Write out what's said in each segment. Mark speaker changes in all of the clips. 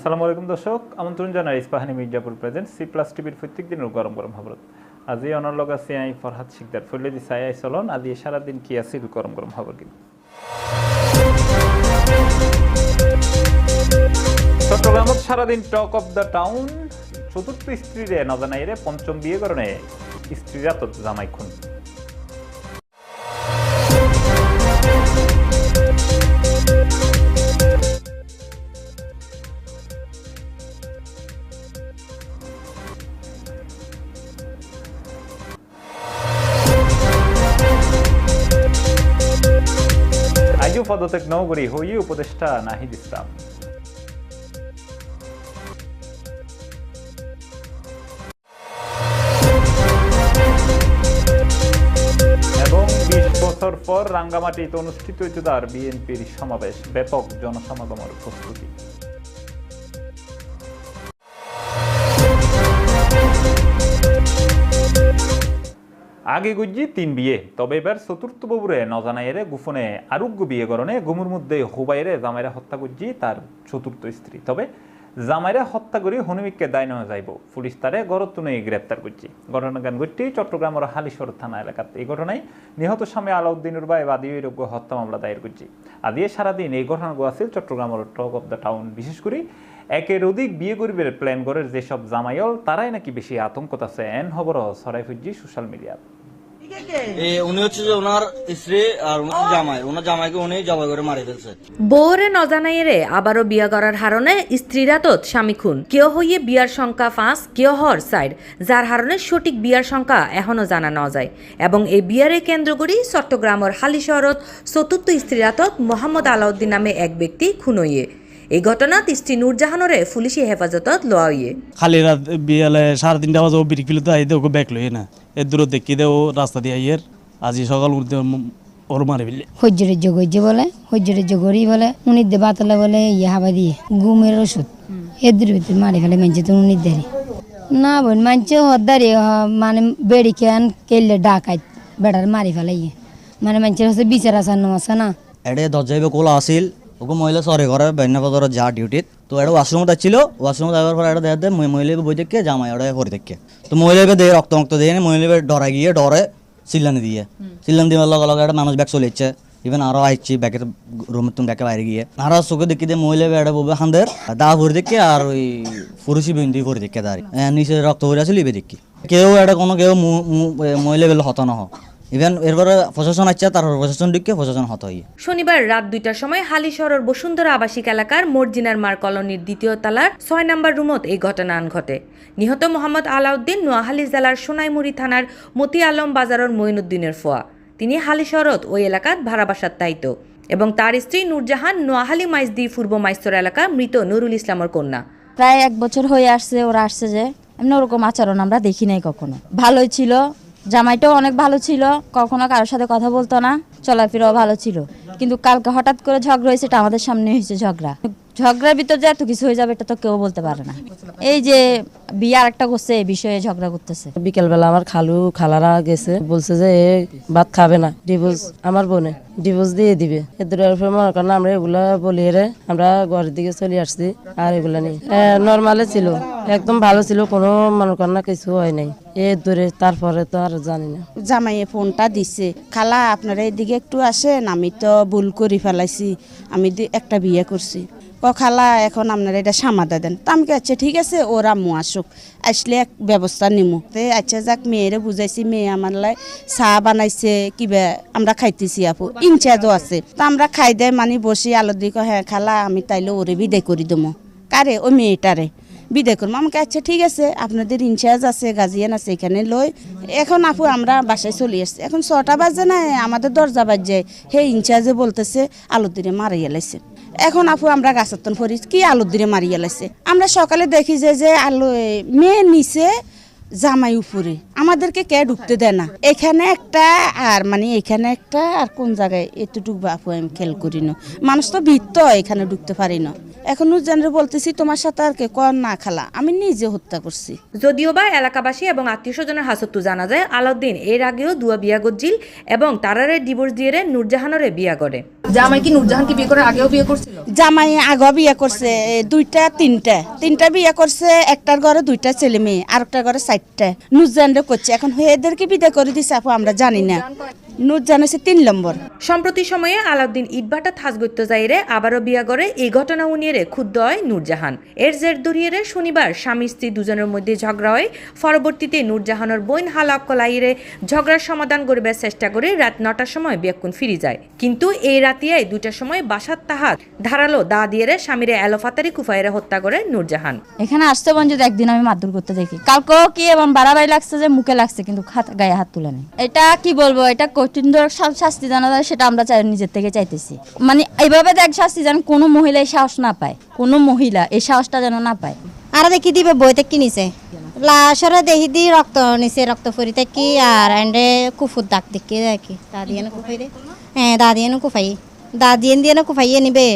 Speaker 1: আসসালামু আলাইকুম দর্শক, আমন্ত্রণ জানাই Ispahani Mirzapur present C plus টিভির প্রত্যেক দিনের গরম গরম খবর আজি অনলগ আছে I Farhad Sikdar, ফৈলদি Sai I চলন, আজি সারাদিন কি আছিল গরম গরম খবর কিন্তু চট্টগ্রামত সারাদিন টক অফ দ্য টাউন, চতুর্থ স্ত্রীরে নজানাইরে পঞ্চম বিয়ে করণে স্ত্রীরা তো জামাই খুন পদত্যাগ নগরী হই উপদেষ্টা নাহিদ ইসলাম বছর পর রাঙ্গামাটিতে অনুষ্ঠিত হয়েছে তার বিএনপির সমাবেশ ব্যাপক জনসমাগমের প্রস্তুতি আগে গুজি তিন বিয়ে। তবে এবার চতুর্থ বাবুরে নজানাইরে গুফনে আরোগ্য বিয়ে করণে গুমুর মধ্যে হুবাইরে জামাইরা হত্যা করছি তার চতুর্থ স্ত্রী। তবে জামাইরা হত্যা করে হনুমিককে দায় নেওয়া যাইব। পুলিশ তারে গরতুনে গ্রেপ্তার করছি। ঘটনাগান ঘটটি চট্টগ্রামের হালিশর থানা এলাকাত এই ঘটনায় নিহত স্বামী আলাউদ্দিনুর বাই বাদী রোগ্য হত্যা মামলা দায়ের করছি। আদিয়ে সারাদিন এই ঘটনাগুলো আছিল চট্টগ্রামের টক অফ দ্য টাউন। বিশেষ করে একের অধিক বিয়ে করিবের প্ল্যান করে যেসব জামাইল তারাই নাকি বেশি আতঙ্কত আছে এন খবর ছড়াই ফুজি সোশ্যাল মিডিয়াত
Speaker 2: উনি হচ্ছে যে ওনার স্ত্রী আর ওনার জামাই। ওনার জামাইকে উনি জবাই করে মারি ফেলছে।
Speaker 3: বউরে নজানাইরে আবারও বিয়া করার হারণে স্ত্রীরা তো স্বামী খুন। কেউ হইয়ে বিয়ার সংখ্যা পাঁচ কেউ হর সাইড যার হারণে সঠিক বিয়ার সংখ্যা এখনও জানা ন যায়। এবং এই বিয়ারে কেন্দ্র করি চট্টগ্রামের হালি শহরত চতুর্থ স্ত্রীরাতত মোহাম্মদ আলাউদ্দিন নামে এক ব্যক্তি খুন হইয়ে। এই ঘটনাত স্ত্রী নূরজাহানরে পুলিশি হেফাজতত লোয়া হইয়ে
Speaker 4: খালি রাত বিয়ালে সাড়ে তিনটা বাজে ও বিরিক ফিলে তো আইতে ওকে ব্যাক লই না। এর দূর দেখি দে ও রাস্তা দিয়ে আইয়ের আজি সকাল উঠতে ওর মারে ফেললে।
Speaker 5: সহ্যের যোগ হইছে বলে যোগ করি বলে উনি দে বাতলে বলে ইয়ে হাবা দিয়ে ঘুমের ওষুধ এদের ভিতরে মারি ফেলে মানছে তো উনি দেরি না বোন মানছে হদ্দারি মানে বেড়ি খেয়ান কেলে ডাকাই বেড়ার মারি ফেলে ইয়ে মানে মানছে হচ্ছে বিচার আসার আছে না।
Speaker 2: এটা দরজাইবে কোলা আসিল ওকে মহিলা সরে ঘরে বেন্নাপদর যা ডিউটিত তো। এটা ওয়াশরুমত আসছিল ওয়াশরুমত যাওয়ার পর এটা দেখা দেয় মহিলা বই দেখে জামাই ওটা করে দেখে। তো মহিলা দিয়ে রক্ত মক্ত দিয়ে মহিলা ডরা গিয়ে ডরে চিল্লানি দিয়ে। চিল্লানি দিয়ে লগে লগে একটা মানুষ ব্যাগ চলে যাচ্ছে। ইভেন আরও আইছি ব্যাগের রুমের তুমি ব্যাগে বাইরে গিয়ে। আর চোখে দেখি দিয়ে মহিলা এটা বলবে হান্দের। দা ভরে দেখে আর ওই ফুরুষি বিন্দি ভরে দেখে দাঁড়ি নিচে রক্ত ভরে আসলে ইবে দেখি। কেউ এটা কোনো কেউ মহিলা বেলে হত নহ ইভেন এরপরে প্রশাসন তারপর প্রশাসন দিকে প্রশাসন হত হই
Speaker 3: শনিবার রাত দুইটার সময় হালি শহরের বসুন্ধরা আবাসিক এলাকার মর্জিনার মার কলোনির দ্বিতীয় তালার ছয় নম্বর রুমত এই ঘটনা ঘটে। নিহত মোহাম্মদ আলাউদ্দিন নোয়াহালি জেলার সোনাইমুড়ি থানার মতি আলম বাজারের মঈনুদ্দিনের ফোয়া। তিনি হালি শহরত ওই এলাকাত ভাড়া বাসার তাইত এবং তার স্ত্রী নূরজাহান নোয়াহালি মাইজদি পূর্ব মাইস্তর এলাকা মৃত নুরুল ইসলামের কন্যা।
Speaker 6: প্রায় এক বছর হয়ে আসছে ওরা আসছে যে এমনি ওরকম আচরণ আমরা দেখি নাই কখনো। ভালোই ছিল জামাইটাও অনেক ভালো ছিল, কখনো কারোর সাথে কথা বলতো না, চলাফেরাও ভালো ছিল। কিন্তু কালকে হঠাৎ করে ঝগড়া হয়েছে, এটা আমাদের সামনে হয়েছে ঝগড়া। ঝগড়ার ভিতর যে এত কিছু হয়ে যাবে এটা তো কেউ বলতে পারে না। এই যে বিয়ে আর একটা করছে এই বিষয়ে ঝগড়া করতেছে।
Speaker 7: বিকেলবেলা আমার খালু খালারা গেছে বলছে যে এ ভাত খাবে না ডিভোর্স আমার বোনে ডিভোর্স দিয়ে দিবে। এদের উপরে মনে করেন আমরা এগুলা বলি রে আমরা ঘরের দিকে চলে আসছি আর এগুলা নেই। নর্মালে ছিল একদম ভালো ছিল কোনো মনে করেন না কিছু হয় নাই। এ দূরে তারপরে তো আর জানি না।
Speaker 8: জামাইয়ে ফোনটা দিছে খালা আপনারা এদিকে একটু আসেন আমি তো ভুল করে ফেলাইছি আমি একটা বিয়ে করছি। ক খালা এখন আপনারা এটা সামাদা দেন। তো আমি আচ্ছা ঠিক আছে, ওর আম্মু আসুক, আসলে এক ব্যবস্থা নিমু। তে আচ্ছা যাক, মেয়েরে বুঝাইছি, মেয়ে আমার লাই চা বানাইছে, কিবা আমরা খাইতেছি আপু ইনচার্জও আছে। তো আমরা খাই দেয় মানে বসি, আলো দিকে হ্যাঁ খালা, আমি তাইলে ওরে বিদায় করি দেবো কারে? ওই মেয়েটারে? বিদায় করব আমাকে আচ্ছা ঠিক আছে, আপনাদের ইনচার্জ আছে, গার্জিয়ান আছে, এখানে লই। এখন আপু, আমরা বাসায় চলে আসছি, এখন ছটা বাজে না আমাদের দরজা বাজে হে ইনচার্জে বলতেছে আলুর দিনে মারিয়ে লাইছে। এখন আপু আমরা গাছতন ফরি কি আলুর দিনে মারিয়ে লাইছে? আমরা সকালে দেখি যে যে আলু মেয়ে নিচে জামাই উপরে। আমাদেরকে কে ঢুকতে দেয় না? এখানে একটা, আর মানে এখানে একটা, আর কোন জায়গায় এতটুকু বাপু আমি খেয়াল করি না। মানুষ তো ভিত্ত এখানে ঢুকতে পারি না। এখন জানরে বলতেছি, তোমার সাথে আর কে কর না খালা, আমি নিজে হত্যা করছি।
Speaker 3: যদিও বা এলাকাবাসী এবং আত্মীয় স্বজনের হাসত্তু জানা যায়, আলাউদ্দিন এর আগেও দুয়া বিয়া গজ্জিল এবং তারারে ডিভোর্স দিয়ে নূরজাহানরে বিয়া করে।
Speaker 9: জামাই কি নূরজাহানকে বিয়ে করে আগেও বিয়ে করছিল?
Speaker 8: জামাই আগেও বিয়ে করছে দুইটা, তিনটা। তিনটা বিয়ে করছে, একটার ঘরে দুইটা ছেলে মেয়ে আর একটার ঘরে চারটা। নুজানরে করছে এখন এদেরকে বিদায় করে দিছে আপু, আমরা জানি না। নুজান হচ্ছে তিন নম্বর।
Speaker 3: সম্প্রতি সময়ে আলাউদ্দিন ইটবাটা থাজগত্য যাইরে আবারও বিয়া করে এই ঘটনা উনিয়ে ক্ষুদ্র হয় নূরজাহান। এর জের দরিয়ে শনিবার স্বামী স্ত্রী দুজনের মধ্যে ঝগড়া হয়। পরবর্তীতে নূরজাহানের বইন হালাকলাইরে ঝগড়ার সমাধান করিবার চেষ্টা করে রাত নটার সময় বিয়াকুন ফিরি যায়। কিন্তু এই রাতিয়ায় দুটার সময় বাসার তাহাত ধারালো দা দিয়ে স্বামীরে এলোফাতারি কুফাইরে হত্যা করে নূরজাহান।
Speaker 6: এখানে আসতে বঞ্চিত একদিন আমি মারধর করতে দেখি কালকেও কি এবং বাড়াবাড়ি লাগছে যে মুখে লাগছে কিন্তু খাত- গায়ে হাত তুলে নেই। এটা কি বলব? এটা কঠিন শাস্তি জানা যায়, সেটা আমরা চাই নিজের থেকে চাইতেছি। মানে এইভাবে দেখ শাস্তি যেন কোনো মহিলা এই সাহস না পায়। কোনো মহিলা এই সাহসটা যেন না পায়।
Speaker 5: আর দেখি দিবে বইতে কি নিছে? লাশরে দেখি দি রক্ত নিছে, রক্ত ফরি কি, আর এন্ডে কুফুর দাগ দেখি দেখি। দাদিয়ে কুফাই দে হ্যাঁ দাদিয়ে কুফাই। দাদিয়ে দিয়ে কুফাইয়ে নিবে।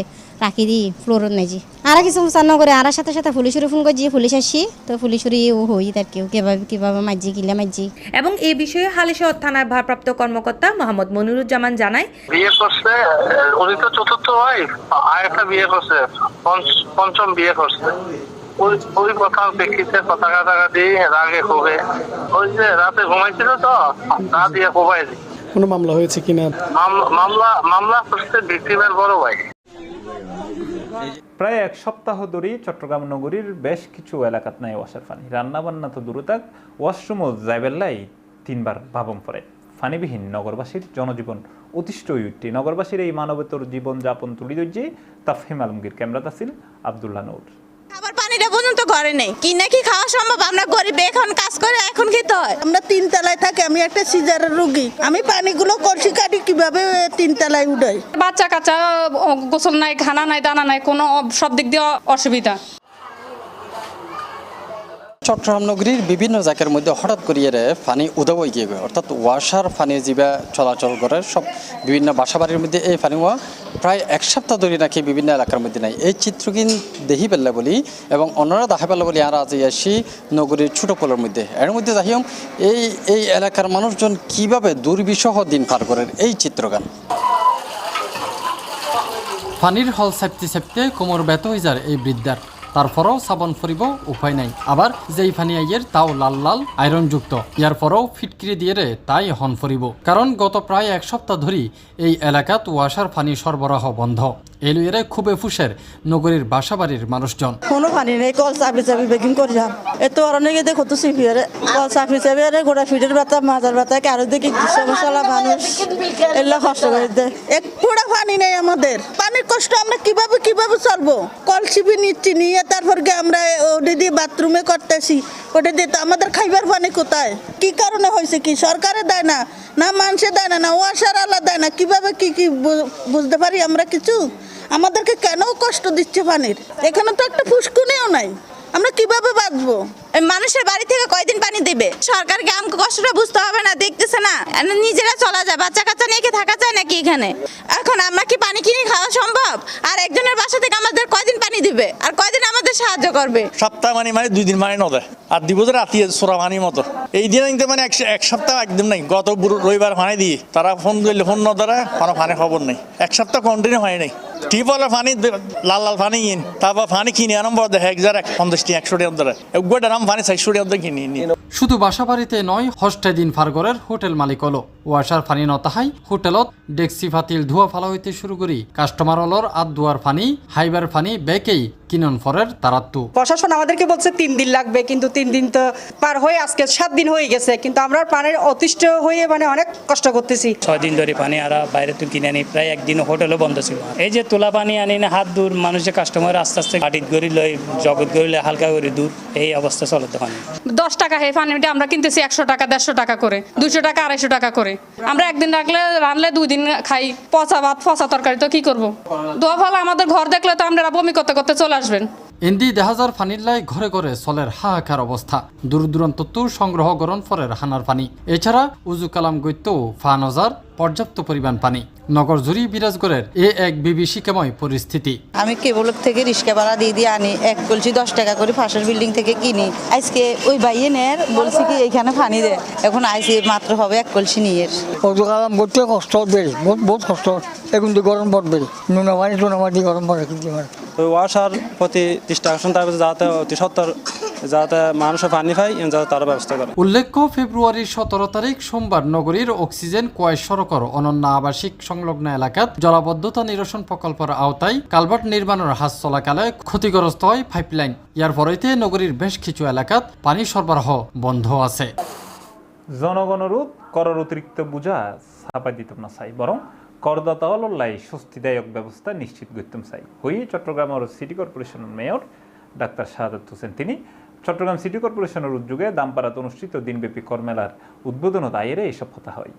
Speaker 5: রাখি দি ফ্লোরত নেজি আর কিছু মুসান্ন করে আর সাথে সাথে পুলিশের ফোন করছি পুলিশ আসছি তো পুলিশেরই ও হই তার কেউ কীভাবে কীভাবে মাঝি কিলে মাঝি
Speaker 3: এবং এই বিষয়ে হালিশহর থানার ভারপ্রাপ্ত কর্মকর্তা মোহাম্মদ মনিরুজ্জামান জানায়
Speaker 10: বিয়ে করছে উনি তো চতুর্থ ওয়াইফ আর একটা বিয়ে করছে পঞ্চম বিয়ে করছে ওই ওই কথার প্রেক্ষিতে কথা কাটাকাটি রাগে ক্ষোভে ওই যে রাতে ঘুমাইছিল তো তা দিয়ে কোবাই দি।
Speaker 11: কোনো মামলা হয়েছে কিনা
Speaker 10: মামলা মামলা মামলা করছে ভিক্টিমের বড় ভাই
Speaker 1: প্রায় এক সপ্তাহ ধরেই চট্টগ্রাম নগরীর বেশ কিছু এলাকাত নাই ওয়াসার পানি। রান্নাবান্না তো তো দূরতাক ওয়াশরুমও যাইবেল্লাই তিনবার ভাবম পরে ফানিবিহীন নগরবাসীর জনজীবন অতিষ্ঠ উঠটি নগরবাসীর এই মানবতর জীবনযাপন তুলি ধৈর্যে তাফহিম আলমগীর ক্যামেরাত আছিল আবদুল্লাহ নৌর।
Speaker 12: খাবার পানিটা পর্যন্ত ঘরে নেই। কি নাকি খাওয়া সম্ভব? আমরা গরিব এখন কাজ করে এখন খেতে হয়? আমরা তিন তলায় থাকি আমি একটা সিজারের রোগী। আমি পানিগুলো কলসি কাটি কীভাবে তিন তলায় উঠাই?
Speaker 9: বাচ্চা কাচ্চা গোসল নাই খানা নাই দানা নাই কোনো সব দিক দিয়ে অসুবিধা।
Speaker 11: চট্টগ্রাম নগরীর বিভিন্ন জায়গার মধ্যে হঠাৎ করিয়ে রে পানি উদাব গিয়ে গয় অর্থাৎ ওয়াসার পানি যিবা চলাচল করে সব বিভিন্ন বাসাবাড়ির মধ্যে এই পানি ওয়া প্রায় এক সপ্তাহ ধরে নাকি বিভিন্ন এলাকার মধ্যে নাই। এই চিত্র কিন দেখি পেলে বলি এবং অন্যরা দেখা পেলে বলি আর আজ আসি নগরীর ছোট পোলের মধ্যে। এর মধ্যে যাহিম এই এই এলাকার মানুষজন কীভাবে দুর্বিষহ দিন পার করেন এই চিত্রগান?
Speaker 13: পানির হল সেপতে সেপতে কোমর ব্যথ হয়ে যায় এই বৃদ্ধার। তারপরও সাবন ফরিব, উপায় নাই। আবার যেই ফানি আইয়ের তাও লাল লাল আয়রন যুক্ত ইয়ার পরও ফিটকিরি দিয়ে তাই হন ফরিব। কারণ গত প্রায় এক সপ্তাহ ধরি এই এলাকাত ওয়াসার ফানি সরবরাহ বন্ধ। এলুয়েরে খুবই ফুসের নগরীর বাসাবাড়ির মানুষজন।
Speaker 12: কোনো পানি নেই কল চাপি চাপি বেকিং করে যাম এত অনেকে দেখো তো সিপিয়ারে কল চাপি চাপি আরে গোড়া ফিটের ব্যথা মাজার ব্যথা কারও দেখি সমস্যা মানুষ। এগুলো কষ্ট করে দেয় এক ফোড়া পানি নেই আমাদের। পানির কষ্ট আমরা কীভাবে কীভাবে চলবো? কল চিপি নিচ্ছি নিয়ে তারপর গিয়ে আমরা ওটা দিয়ে বাথরুমে করতেছি। ওটা দিয়ে তো আমাদের খাইবার পানি কোথায়? কি কারণে হয়েছে কি? সরকারে দেয় না না মানুষে দেয় না না ওয়াসার আলা দেয় না। কীভাবে কি কি বুঝতে পারি আমরা কিছু? আমাদেরকে কেন কষ্ট দিচ্ছে পানির? এখানে তো একটা ফুসকুনিও নাই। আমরা কীভাবে বাঁচবো? মানুষের বাড়ি থেকে কয়দিন পানি দেবে? সরকারকে আমাকে কষ্টটা বুঝতে হবে না, দেখতেছে না। নিজেরা চলা যায় বাচ্চা কাচ্চা নিয়ে থাকা যায় নাকি এখানে? এখন আমরা কি পানি কিনে খাওয়া সম্ভব? আর একজনের বাসা থেকে আমাদের কয়দিন পানি দিবে? আর কয়দিন আমাদের সাহায্য করবে?
Speaker 10: সপ্তাহ মানে মানে দুই দিন মানে নদে। আর দিব যে রাতি সোরা পানি মতো। এই দিন মানে এক- সপ্তাহ একদম নাই। গত রবিবার পানি দিয়ে তারা ফোন দিলে ফোন নধরে কোনো পানি খবর নেই। এক সপ্তাহ কন্টিনিউ হয় নাই। টিপলে পানি, লাল লাল পানি কিন তারপর পানি কিনে আনন্দ দেখে এক হাজার এক পঞ্চাশটি একশো টাকা ধরে একবার নাম পানি চারশো টাকা কিনি নি।
Speaker 13: শুধু বাসাবাড়িতে নয় হস্টে দিন ফারগরের হোটেল মালিক হলো। ওয়াসার ফানি নতাহাই হোটেলত ডেক্সি ফাতিল ধোয়া ফালা হইতে শুরু করি। কাস্টমার অলর আদ দুয়ার ফানি হাইবার ফানি বেকেই কিনন ফরের তারাত্তু।
Speaker 9: প্রশাসন আমাদেরকে বলছে তিন দিন লাগবে কিন্তু তিন দিন তো পার হয়ে আজকে সাত দিন হয়ে গেছে। কিন্তু আমরা পানির অতিষ্ঠ হয়ে মানে অনেক কষ্ট করতেছি।
Speaker 4: ছয় দিন ধরে পানি আর বাইরে তো কিনে আনি প্রায় একদিন হোটেলও বন্ধ ছিল। এই যে তোলা পানি আনি না হাত দূর মানুষের কাস্টমার আস্তে আস্তে গাড়িত গড়ি লই জগৎ গড়ি লই হালকা করে দূর এই অবস্থা চলে তখন।
Speaker 9: দশ টাকা হে পানিটা আমরা কিনতেছি একশো টাকা দেড়শো টাকা করে দুশো টাকা আড়াইশো টাকা করে। আমরা একদিন রাখলে রানলে দুই দিন খাই পচা ভাত পচা তরকারি তো কি করব? দোয়া ফল আমাদের ঘর দেখলে তো আমরা বমি করতে করতে চলে আসবেন।
Speaker 13: এন্দি দেহাজার ফানির লাই ঘরে ঘরে চলের হাহাকার অবস্থা। দূর দূরান্ত সংগ্রহ গরণ ফরের হানার পানি। এছাড়া উজু কালাম গৈত্য ফানজার পর্যাপ্ত পরিমাণ পানি। নগর জুড়ি বিরাজ করে এ এক বিভীষিকাময় পরিস্থিতি।
Speaker 12: আমি কেবল থেকে রিক্সা ভাড়া দিয়ে দিয়ে আনি এক কলসি দশ টাকা করে পাশের বিল্ডিং থেকে কিনি। আজকে ওই বাইয়ে নের বলছি কি এইখানে ফানি দে। এখন আইসি মাত্র হবে এক কলসি নিয়ে
Speaker 14: কালাম করতে কষ্ট বেড়ে বহুত বহুত কষ্ট। এখন তো গরম পড়বে। বেড়ে নুনা পানি টুনা পানি গরম পড়ে কিন্তু
Speaker 15: ওই ওয়াসার প্রতি আকর্ষণ থাকবে যাতে অতি সত্তর যাতে মানুষের পানি পায় যাতে তারা ব্যবস্থা করে।
Speaker 13: উল্লেখ্য ফেব্রুয়ারির সতেরো তারিখ সোমবার নগরীর অক্সিজেন কয় সড়কর অনন্য আবাসিক সংলগ্ন এলাকাত জলাবদ্ধতা নিরসন প্রকল্পের আওতায় কালভার্ট নির্মাণের হাজ চলাকালে ক্ষতিগ্রস্ত হয় পাইপলাইন ইয়ার পরইতে নগরীর বেশ কিছু এলাকাত পানি সরবরাহ বন্ধ আছে।
Speaker 1: জনগণরূপ করার অতিরিক্ত বোঝা ছাপাই দিতাম না চাই বরং করদাতা অলল্লাই স্বস্তিদায়ক ব্যবস্থা নিশ্চিত করতাম চাই। হই চট্টগ্রামের সিটি কর্পোরেশনের মেয়র ডাক্তার শাহাদাত হোসেন তিনি চট্টগ্রাম সিটি কর্পোরেশনের উদ্যোগে দামপাড়াত অনুষ্ঠিত দিনব্যাপী কর্মেলার উদ্বোধন দায়েরে এসব কথা হয়।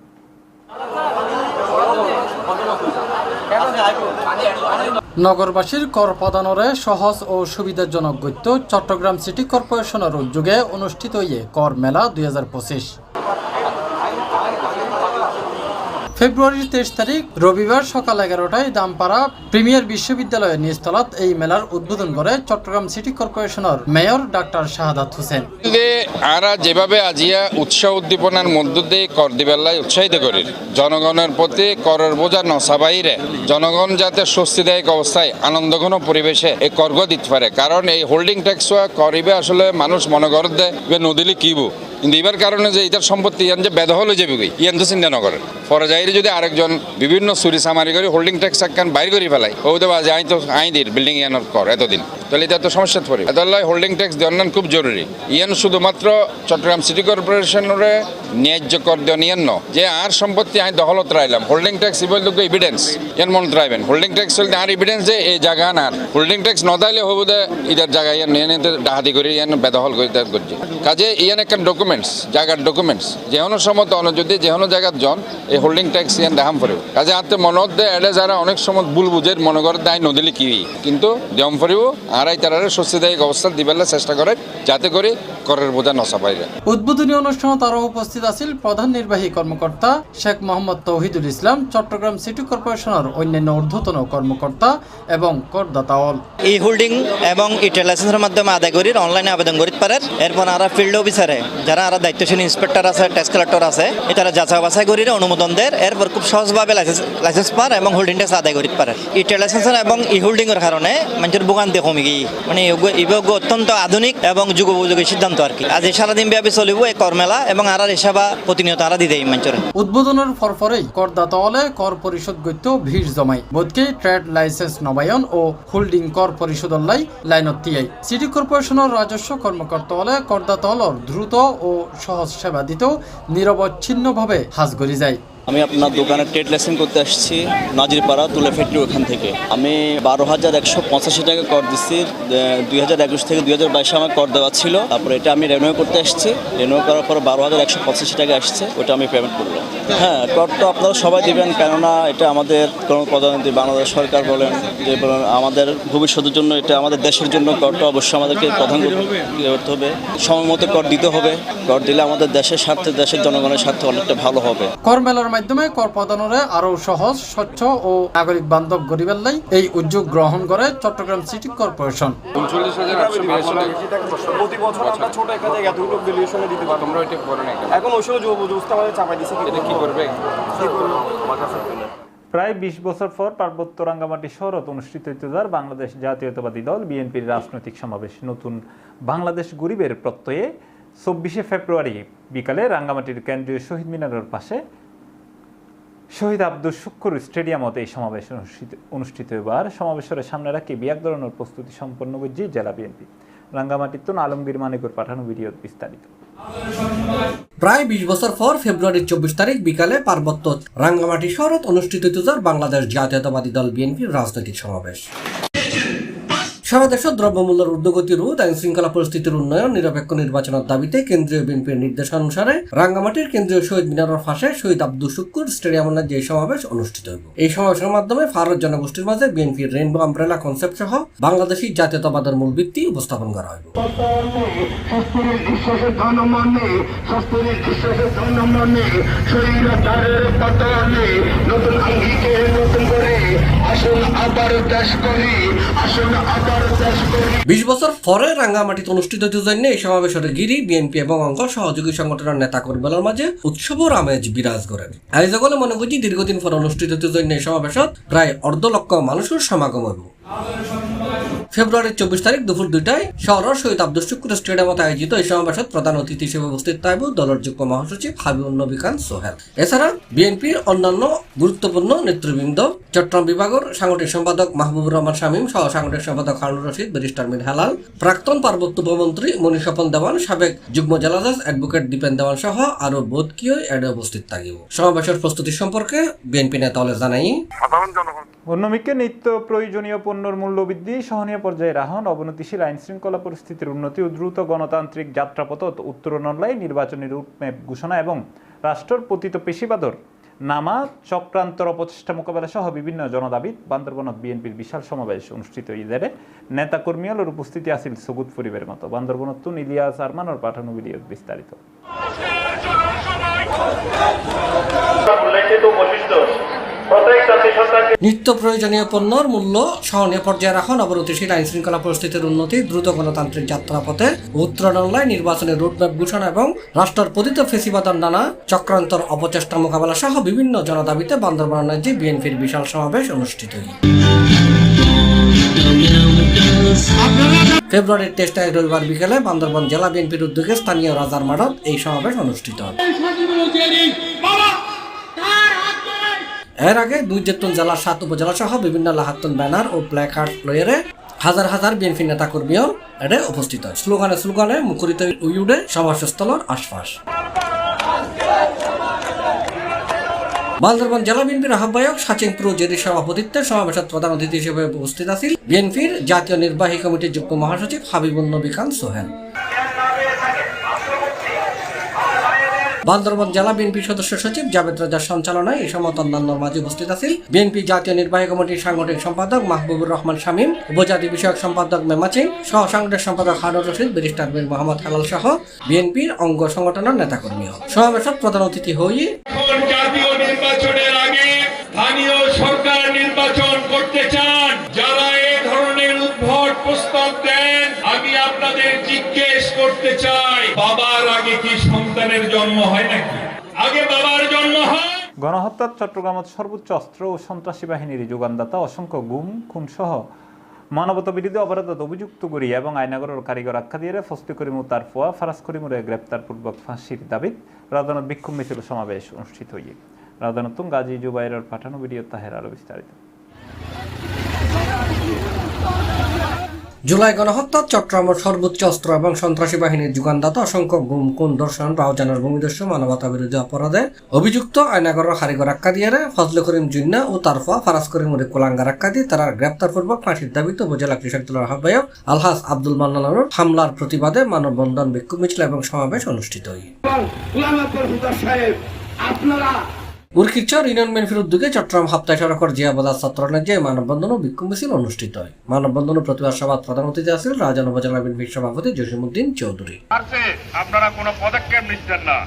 Speaker 13: নগরবাসীর কর প্রদানরে সহজ ও সুবিধাজনক গত্য চট্টগ্রাম সিটি কর্পোরেশনের উদ্যোগে অনুষ্ঠিত ইয়ে কর মেলা দুই হাজার পঁচিশ। ফেব্রুয়ারির তেইশ তারিখ, রবিবার সকাল এগারোটায় দামপাড়া প্রিমিয়ার বিশ্ববিদ্যালয়ের নিস্তলাত এই মেলার উদ্বোধন করে চট্টগ্রাম সিটি কর্পোরেশনের মেয়র ডাক্তার শাহাদাত হোসেন।
Speaker 16: আরা যেভাবে আজিয়া উৎসাহ উদ্দীপনার মধ্য দিয়ে কর দিবেলায় উৎসাহিত করি, জনগণের প্রতি করের বোঝা নসা বাইরে। জনগণ যাতে স্বস্তিদায়ক অবস্থায়, আনন্দঘন পরিবেশে এই করগ দিতে পারে। কারণ এই হোল্ডিং ট্যাক্স করিবে আসলে মানুষ মনে করে দেয় নদিলে কিবু কিন্তু এবার কারণে যে এটার সম্পত্তি ইয়ান যে বেদহল হয়ে যাবে ইয়ান তো চিন্তা নকরে পরে যাই যদি আরেকজন বিভিন্ন চুরি সামারি করে হোল্ডিং ট্যাক্স একখান বাইর করে ফেলায়, ও তো যে আইন তো আইন দিন বিল্ডিং ইয়ানোর কর এতদিন। তাহলে এটা তো সমস্যা পড়ে। এতলাই হোল্ডিং ট্যাক্স দেওয়ান খুব জরুরি। ইয়ান শুধুমাত্র চট্টগ্রাম সিটি কর্পোরেশনের ন্যায্য কর দেওয়ান যে আর সম্পত্তি আই দখলত রাইলাম হোল্ডিং ট্যাক্স ইবল দুঃখ এভিডেন্স ইয়ান মনে রাখবেন হোল্ডিং ট্যাক্স চলতে আর ইভিডেন্স যে এই জায়গা না। হোল্ডিং ট্যাক্স নদাইলে হব দে ইদার জায়গা ইয়ান নিয়ে নিতে করে ইয়ান বেদখল করে দেওয়ার করছে। কাজে ইয়ান একটা ডকুমেন্টস জায়গার ডকুমেন্টস যেহনো সময় অন যদি যেহনো জায়গার জন এই হোল্ডিং ট্যাক্স ইয়ান দেখাম পড়ে কাজে আতে মনত দে, এডে যারা অনেক সময় ভুল বুঝে মনে করে দায় নদিলে কি? কিন্তু দেম পড়িব আর এই তারারে স্বস্তিদায়ক অবস্থা দিবেলে চেষ্টা করে যাতে করে করের বোঝা নসা পাইরে
Speaker 13: উদ্বোধনী অনুষ্ঠানত আরও উপস্থিত আছিল প্রধান নির্বাহী কর্মকর্তা শেখ মোহাম্মদ তৌহিদুল ইসলাম চট্টগ্রাম সিটি কর্পোরেশনের অন্যান্য ঊর্ধ্বতন কর্মকর্তা এবং করদাতা অল।
Speaker 17: এই হোল্ডিং এবং ইটা লাইসেন্সের মাধ্যমে আদায় করি অনলাইনে আবেদন করিতে পারে এরপর আর ফিল্ড অফিসারে যারা আর দায়িত্বশীল ইন্সপেক্টর আছে ট্যাক্স কালেক্টর আছে এটারা যাচাই বাছাই করি অনুমোদন দেয় এরপর খুব সহজভাবে লাইসেন্স লাইসেন্স পার এবং হোল্ডিং ট্যাক্স আদায় করিতে পারে ইটা লাইসেন্স এবং ই হোল্ডিংয়ের কারণে মানুষের ভোগান্তি কমে গিয়ে মানে ইয়োগ্য অত্যন্ত আধুনিক এবং যুগোপযোগী সিদ্ধান্ত আর কি। আজ সারাদিন ব্যাপী চলিব এই করমেলা এবং আর সেবা প্রতিনিয়ত আরা দিতে মানুষের
Speaker 13: উদ্বোধনের ফরফরেই করদাতা অলে কর পরিশোধ গত্য ভিড় জমাই। বোধকে ট্রেড লাইসেন্স নবায়ন ও হোল্ডিং কর পরিশোধর লাই লাইনত তিয়াই সিটি কর্পোরেশনের রাজস্ব কর্মকর্তা হলে করদাতা হলর দ্রুত ও সহজ সেবা দিতেও নিরবচ্ছিন্নভাবে হাজ গড়ি যায়।
Speaker 18: আমি আপনার দোকানে ট্রেড লাইসেন্স করতে আসছি, নাজিরপাড়া তুলে ফ্যাক্টরি ওখান থেকে। আমি বারো হাজার একশো পঁচাশি টাকা কর দিচ্ছি দুই হাজার একুশ থেকে দুই হাজার বাইশে আমার কর দেওয়া ছিল। তারপরে এটা আমি রেনিউ করতে আসছি। রেনিউ করার পর বারো হাজার একশো পঁচাশি টাকা আসছে, ওটা আমি পেমেন্ট করলাম। হ্যাঁ কর তো আপনারা সবাই দিবেন, কেননা এটা আমাদের কোনো প্রধানমন্ত্রী বাংলাদেশ সরকার বলেন, যে বলেন আমাদের ভবিষ্যতের জন্য এটা আমাদের দেশের জন্য করটা অবশ্যই আমাদেরকে প্রধান করতে হবে সময় মতো কর দিতে হবে। কর দিলে আমাদের দেশের স্বার্থে, দেশের জনগণের স্বার্থে অনেকটা ভালো হবে।
Speaker 13: কর মেলার মাধ্যমে কর প্রদানরে আরও সহজ স্বচ্ছ ও নাগরিক বান্ধব গরিবের লাই এই উদ্যোগ গ্রহণ করে চট্টগ্রাম সিটি কর্পোরেশন।
Speaker 1: প্রায় বিশ বছর পর পার্বত্য রাঙ্গামাটি শহরত অনুষ্ঠিত হইতে যার বাংলাদেশ জাতীয়তাবাদী দল বিএনপির রাজনৈতিক সমাবেশ। নতুন বাংলাদেশ গরিবের প্রত্যয়ে চব্বিশে ফেব্রুয়ারি বিকালে রাঙ্গামাটির কেন্দ্রীয় শহীদ মিনারের পাশে শহীদ আব্দুল শুক্কুর স্টেডিয়ামতে এই সমাবেশ অনুষ্ঠিত অনুষ্ঠিত এবার। সমাবেশের সামনে রাখি বিয়াক ধরনের প্রস্তুতি সম্পন্ন করছে জেলা বিএনপি। রাঙ্গামাটির তন আলমগীর মানিকর পাঠানো ভিডিও বিস্তারিত।
Speaker 19: প্রায় বিশ বছর পর ফেব্রুয়ারির চব্বিশ তারিখ বিকালে পার্বত্য রাঙ্গামাটি শহরত অনুষ্ঠিত বাংলাদেশ জাতীয়তাবাদী দল বিএনপির রাজনৈতিক সমাবেশ। সারা দেশে দ্রব্যমূল্যের ঊর্ধ্বগতি রোধ আইন শৃঙ্খলা পরিস্থিতির উন্নয়ন, নিরপেক্ষ নির্বাচনের দাবিতে কেন্দ্রীয় বিএনপির নির্দেশানুসারে রাঙ্গামাটির কেন্দ্রীয় শহীদ মিনারের ফাঁসে শহীদ আব্দুল শুক্কুর স্টেডিয়ামের যে সমাবেশ অনুষ্ঠিত হইব। এই সমাবেশের মাধ্যমে ভারত জনগোষ্ঠীর মাঝে বিএনপির রেইনবো আমব্রেলা কনসেপ্ট সহ বাংলাদেশী জাতীয়তাবাদের মূল ভিত্তি উপস্থাপন করা হইব। বিশ বছর পরে রাঙ্গামাটিতে অনুষ্ঠিত জন্য এই সমাবেশের গিরি, বিএনপি এবং অঙ্গ সহযোগী সংগঠনের নেতা কর্মীদের মাঝে উৎসবর আমেজ বিরাজ করেন। আয়োজকলে মনে করছি দীর্ঘদিন পর অনুষ্ঠিত জন্য এই সমাবেশত প্রায় অর্ধ লক্ষ মানুষের সমাগম হইব। ফেব্রুয়ারির চব্বিশ তারিখ দুপুর দুইটায় শহরের শহীদ আব্দুল শুক্র স্টেডিয়ামত আয়োজিত এই সমাবেশত প্রধান অতিথি হিসেবে উপস্থিত থাকব দলের যুগ্ম মহাসচিব হাবিবুল নবী খান সোহেল। এছাড়া বিএনপির অন্যান্য গুরুত্বপূর্ণ নেতৃবৃন্দ, চট্টগ্রাম বিভাগের সাংগঠনিক সম্পাদক মাহবুবুর রহমান শামীম সহ সাংগঠনিক সম্পাদক হারুন রশিদ, ব্যারিস্টার মির হালাল, প্রাক্তন পার্বত্য উপমন্ত্রী মনীষপন দেওয়ান, সাবেক যুগ্ম জেলাজজ অ্যাডভোকেট দীপেন দেওয়ান সহ আরও বোধকীয় এডে উপস্থিত থাকিব। সমাবেশের প্রস্তুতি সম্পর্কে বিএনপি নেতা জানাই
Speaker 1: অন্যমিকে নিত্য প্রয়োজনীয় পণ্যের মূল্য বৃদ্ধি সহনীয় পর্যায়ে রাহন অবনতিশীল আইন শৃঙ্খলা পরিস্থিতির উন্নতি ও দ্রুত গণতান্ত্রিক যাত্রাপথ উত্তরণ অনলাইন নির্বাচনী রুটম্যাপ ঘোষণা এবং রাষ্ট্রের পতিত পেশিবাদর নামা চক্রান্তর অপচেষ্টা মোকাবেলা সহ বিভিন্ন জনদাবিত বান্দরবনত বিএনপির বিশাল সমাবেশ অনুষ্ঠিত ইদারে নেতা কর্মীদের উপস্থিতি আছিল সগুত পরিবারের মতো। বান্দরবনত তুন ইলিয়াস আরমানোর পাঠানো ভিডিও বিস্তারিত।
Speaker 19: নিত্য প্রয়োজনীয় পণ্যর মূল্য সহনীয় পর্যায়ে রাখন। অবনতিশীল আইন শৃঙ্খলা পরিস্থিতির উন্নতি, দ্রুত গণতান্ত্রিক যাত্রাপথে উত্তরণ অনলাইন, নির্বাচনের রোডম্যাপ ঘোষণা এবং রাষ্ট্রের পতিত ফেসিবাদার নানা চক্রান্তর অপচেষ্টা মোকাবেলা সহ বিভিন্ন জনদাবিতে বান্দরবান রাজ্যে বিএনপির বিশাল সমাবেশ অনুষ্ঠিত ফেব্রুয়ারির তেইশ তারিখ রবিবার বিকেলে বান্দরবান জেলা বিএনপির উদ্যোগে স্থানীয় রাজার মাঠত এই সমাবেশ অনুষ্ঠিত হয় এর আগে দুই জেতুন জেলার সাত উপজেলা সহ বিভিন্ন লাহাতুন ব্যানার ও প্ল্যাকার্ড লয়েরে হাজার হাজার বিএনপি নেতা কর্মীও এডে উপস্থিত হয়। স্লোগানে স্লোগানে মুখরিত উইউডে সমাবেশস্থলের আশপাশ। বান্দরবান জেলা বিএনপির আহ্বায়ক সাচিন প্রো জেরির সভাপতিত্বে সমাবেশের প্রধান অতিথি হিসেবে উপস্থিত আছেন বিএনপির জাতীয় নির্বাহী কমিটির যুগ্ম মহাসচিব হাবিবুল নবী খান সোহেল। বান্দরবান জেলা বিএনপি সদস্য সচিব জাবেদ রাজার সঞ্চালনায় এই সময় অন্যান্য মাঝে উপস্থিত আছেন বিএনপি জাতীয় নির্বাহী কমিটির সাংগঠনিক সম্পাদক মাহবুবুর রহমান শামীম, উপজাতি বিষয়ক সম্পাদক মেমাচিং সহ সাংগঠনিক সম্পাদক হারুন রশিদ, ব্যারিস্টার মীর মোহাম্মদ হালাল সহ বিএনপির অঙ্গ সংগঠনের নেতাকর্মী সমাবেশত প্রধান অতিথি হয়ে
Speaker 20: জাতীয় নির্বাচনের আগে স্থানীয় সরকার নির্বাচন করতে চান যারা এ ধরনের উদ্ভট প্রস্তাব দেন আমি আপনাদের জিজ্ঞেস করতে চাই বাবার আগে কি সন্তানের জন্ম হয় নাকি? আগে বাবার জন্ম হয়।
Speaker 1: গণহত্যার চট্টগ্রামত সর্বোচ্চ অস্ত্র ও সন্ত্রাসী বাহিনীর যোগানদাতা অসংখ্য গুম খুন সহ মানবতা বিরোধী অপরাধত অভিযুক্ত করি এবং আইনাগরের কারিগর আখ্যা দিয়ে ফস্তি করিমু তার ফোয়া, ফারাজ করিমুরে গ্রেপ্তার পূর্বক ফাঁসির দাবিত রাজধানীর বিক্ষোভ মিছিল সমাবেশ অনুষ্ঠিত হইয়ে রাজধানীতুম গাজী জুবাইরের পাঠানো ভিডিও তাহের আরও বিস্তারিত।
Speaker 19: জুলাই গণহত্যা চট্টগ্রামের সর্বোচ্চ অস্ত্র এবং সন্ত্রাসী বাহিনীর যুগানদাতা, অসংখ্য গুম কোন দর্শন রাহজানের ভূমিদস্যু মানবতা বিরোধী অপরাধে অভিযুক্ত আয়নাগরের হারিগর আক্কা দিয়ে ফজলে করিম জুন্না ও তারফা ফারাজ করিম উরে কোলাঙ্গার আক্কা দিয়ে তারা গ্রেপ্তার পূর্বক ফাঁসির দাবিতে উপজেলা কৃষক দলের আহ্বায়ক আলহাস আব্দুল মান্নানোর হামলার প্রতিবাদে মানববন্ধন বিক্ষোভ মিছিল এবং সমাবেশ অনুষ্ঠিত হয়।
Speaker 20: আপনারা
Speaker 19: উর্কিরচর ইউনিয়ন মেনফির উদ্যোগে চট্টগ্রাম হাপ্তায় সড়কর জিয়া বাজার ছাত্ররাজ্যে মানববন্ধন ও বিক্ষোভ মিছিল অনুষ্ঠিত হয়। মানববন্ধন ও প্রতিবাদ সভা প্রধান অতিথি আছেন রাজান উপজেলা বিএনপির সভাপতি জসিমুদ্দিন চৌধুরী।
Speaker 20: আপনারা কোনো পদক্ষেপ নিচ্ছেন না।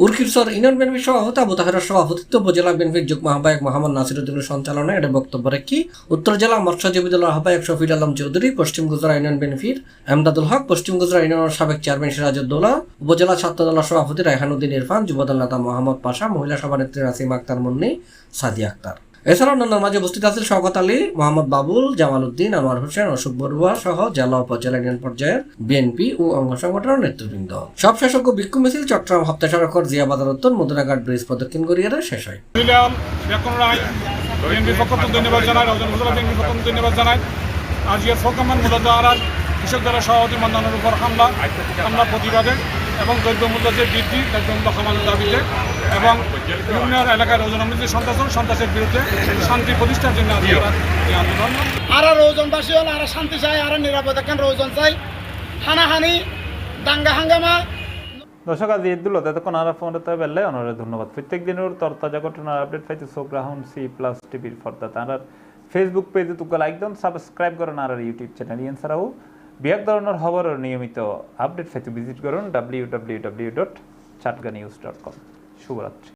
Speaker 19: উর্কিরচর ইউনিয়ন বিএনপি সভাপতি আবু তাহের সভাপতিত্ব উপজেলা বিএনপির যুগ্ম আহ্বায়ক মোহাম্মদ নাসিরুদ্দিনের সঞ্চালনায় এটা বক্তব্য রাখি। উত্তর জেলা মৎস্যজীবীদলের আহ্বায়ক শফিল আলম চৌধুরী, পশ্চিম গুজরা ইউনিয়ন বিএনপির আহমদাদুল হক, পশ্চিম গুজরা ইউনিয়নের সাবেক চেয়ারম্যান সিরাজউদ্দৌলা উপজেলা ছাত্রদলের সভাপতি রায়হানুদ্দিন ইরফান, যুবদল নেতা মোহাম্মদ পাশা, মহিলা সভানেত্রী নাসিম আক্তার মুন্নি, সাদিয়া আক্তার। এছাড়াও অন্যান্য মাঝে উপস্থিত আছেন শওকত আলী, মোহাম্মদ বাবুল, জামাল উদ্দিন, আনোয়ার হোসেন, অশোক বড়ুয়া সহ জেলা উপজেলা ইউনিয়ন পর্যায়ের বিএনপি ও অঙ্গ সংগঠনের নেতৃবৃন্দ। সব শেষজ্ঞ বিক্ষোভ মিছিল, চট্টগ্রাম হপ্তা সড়কর জিয়া বাজার উত্তর, মদুনাঘাট ব্রিজ প্রদক্ষিণ করিয়ে শেষ হয়।
Speaker 20: ধন্যবাদ ফোকামান মূলত আর কৃষক দলের সভাপতি মান্নানোর উপর হামলা হামলা প্রতিবাদে।
Speaker 21: এবং দ্রব্যমূল্য যে বৃদ্ধি দ্রব্যমূল্য কমানোর দাবিতে এবং বিভিন্ন এলাকার রোজনামূল্য যে সন্ত্রাস সন্ত্রাসের বিরুদ্ধে শান্তি প্রতিষ্ঠার জন্য আন্দোলন।
Speaker 22: আর রৌজনবাসী হল আর শান্তি চাই আর নিরাপদ একখান রৌজন চাই। হানাহানি দাঙ্গা হাঙ্গামা।
Speaker 1: দর্শক আজ ঈদুল এতক্ষণ আর ফোন বেললে অনারে ধন্যবাদ। প্রত্যেক দিনের তরতাজা ঘটনার আপডেট পাইতে চোখ রাহুন সি প্লাস টিভির ফর্দা তার ফেসবুক পেজে তুকা লাইক দেন সাবস্ক্রাইব করেন আর ইউটিউব চ্যানেল এছাড়াও বিয়াক ধরনের খবরের নিয়মিত আপডেট পাইতে ভিজিট করুন W W W dot Chatga news dot com শুভরাত্রি।